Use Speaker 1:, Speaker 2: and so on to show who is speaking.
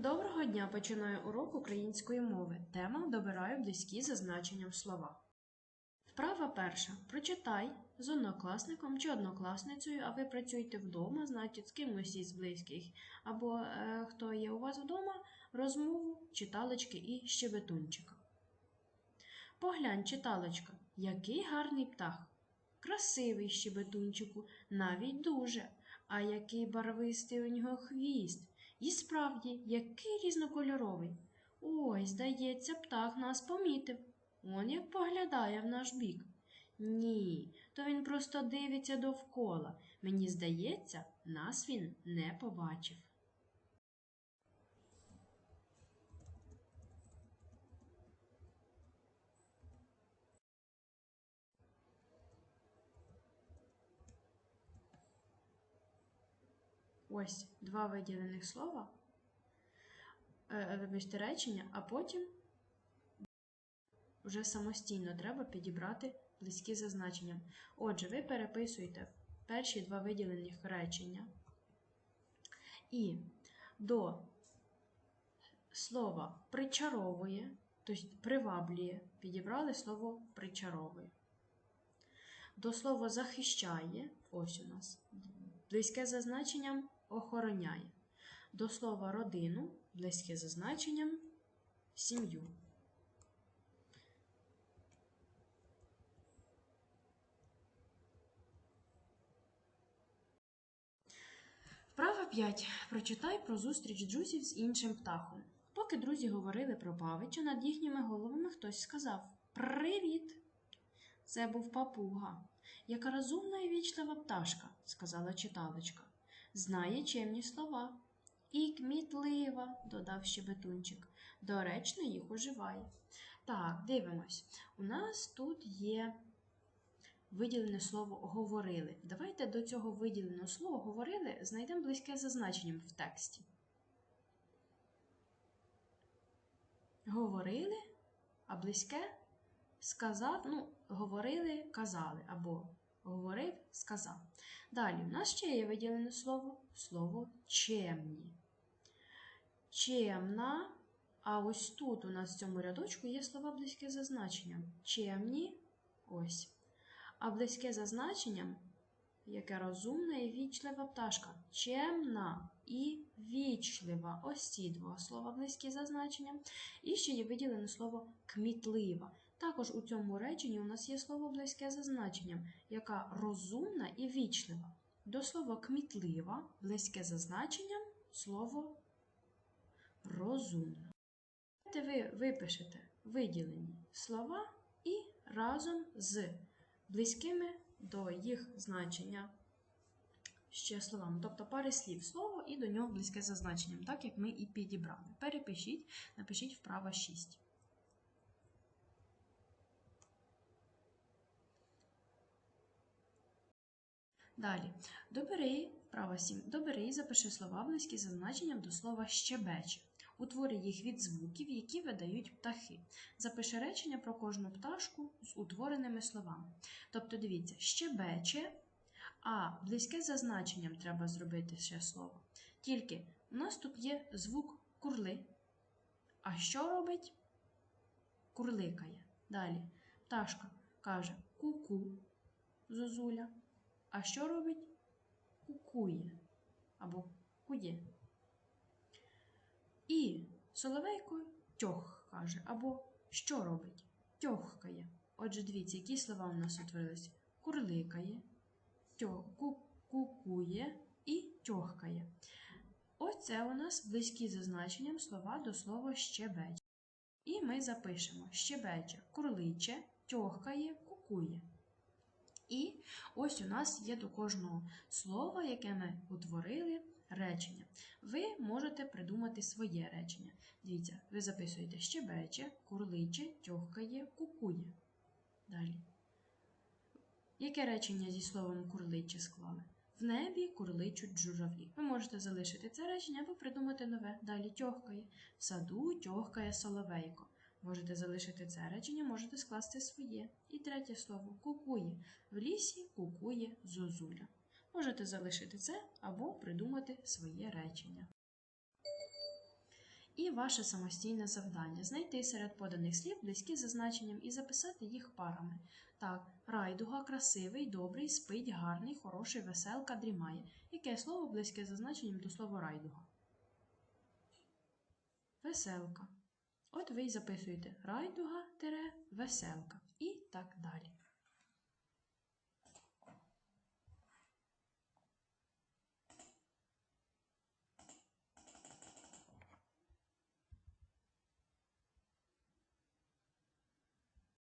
Speaker 1: Доброго дня! Починаю урок української мови. Тема добираю близькі за значенням слова. Вправа перша. Прочитай з однокласником чи однокласницею, а ви працюєте вдома, значить з кимось із близьких, або е, хто є у вас вдома, розмову читалочки і щебетунчика. Поглянь, читалочка, який гарний птах. Красивий щебетунчику, навіть дуже. А який барвистий у нього хвіст. І справді, який різнокольоровий. Ой, здається, птах нас помітив. Он як поглядає в наш бік. Ні, то він просто дивиться довкола. Мені здається, нас він не побачив. Ось два виділених слова, е, вибачте, речення, а потім вже самостійно треба підібрати близькі за значенням. Отже, ви переписуєте перші два виділених речення і до слова причаровує, тобто приваблює, підібрали слово причаровує. До слова захищає, ось у нас, близьке за значенням охороняє. До слова родину близьке за значенням сім'ю. Вправа 5. Прочитай про зустріч друзів з іншим птахом. Поки друзі говорили про павича, над їхніми головами хтось сказав Привіт! Це був папуга. Яка розумна і вічлива пташка, сказала читалочка. Знає чемні слова. І кмітлива, додав щебетунчик. Доречно їх уживає. Так, дивимось. У нас тут є виділене слово говорили. Давайте до цього виділеного слова говорили знайдемо близьке за значенням в тексті. Говорили, а близьке сказав, ну, говорили, казали, або говорив, сказав. Далі у нас ще є виділене слово слово чемні. Чемна, а ось тут у нас в цьому рядочку є слова близьке за значенням. Чемні, ось. А близьке за значенням, яке розумна і вічлива пташка. Чемна і вічлива. Ось ці два слова близькі за значенням. І ще є виділене слово кмітлива. Також у цьому реченні у нас є слово близьке за значенням, яка розумна і вічлива. До слова кмітлива близьке за значенням слово розумна. Ви випишете виділені слова і разом з близькими до їх значення ще словами. Тобто пари слів слово і до нього близьке за значенням, так як ми і підібрали. Перепишіть, напишіть вправо 6. Далі. Добери, вправо 7. Добери і запиши слова близькі за значенням до слова щебече. Утвори їх від звуків, які видають птахи. Запиши речення про кожну пташку з утвореними словами. Тобто, дивіться, щебече, а близьке за значенням треба зробити ще слово. Тільки у нас тут є звук курли. А що робить? Курликає. Далі. Пташка каже ку-ку, зозуля. А що робить? Кукує або кує. І соловейко тьох каже, або що робить? Тьохкає. Отже, дивіться, які слова у нас утворилися: курликає, тьо, ку, кукує і тьохкає. Оце у нас близькі за значенням слова до слова щебече. І ми запишемо щебече, курличе, тьохкає, кукує. І ось у нас є до кожного слова, яке ми утворили, речення. Ви можете придумати своє речення. Дивіться, ви записуєте щебече, курличе, тьохкає, кукує. Далі. Яке речення зі словом курличе склали? В небі курличуть журавлі. Ви можете залишити це речення або придумати нове. Далі тьохкає. В саду тьохкає соловейко. Можете залишити це речення, можете скласти своє. І третє слово кукує. В лісі кукує зозуля. Можете залишити це або придумати своє речення. І ваше самостійне завдання знайти серед поданих слів близькі за значенням і записати їх парами. Так, райдуга, красивий, добрий, спить, гарний, хороший, веселка, дрімає. Яке слово близьке за значенням до слова райдуга? Веселка. От ви й записуєте райдуга тере, веселка і так далі.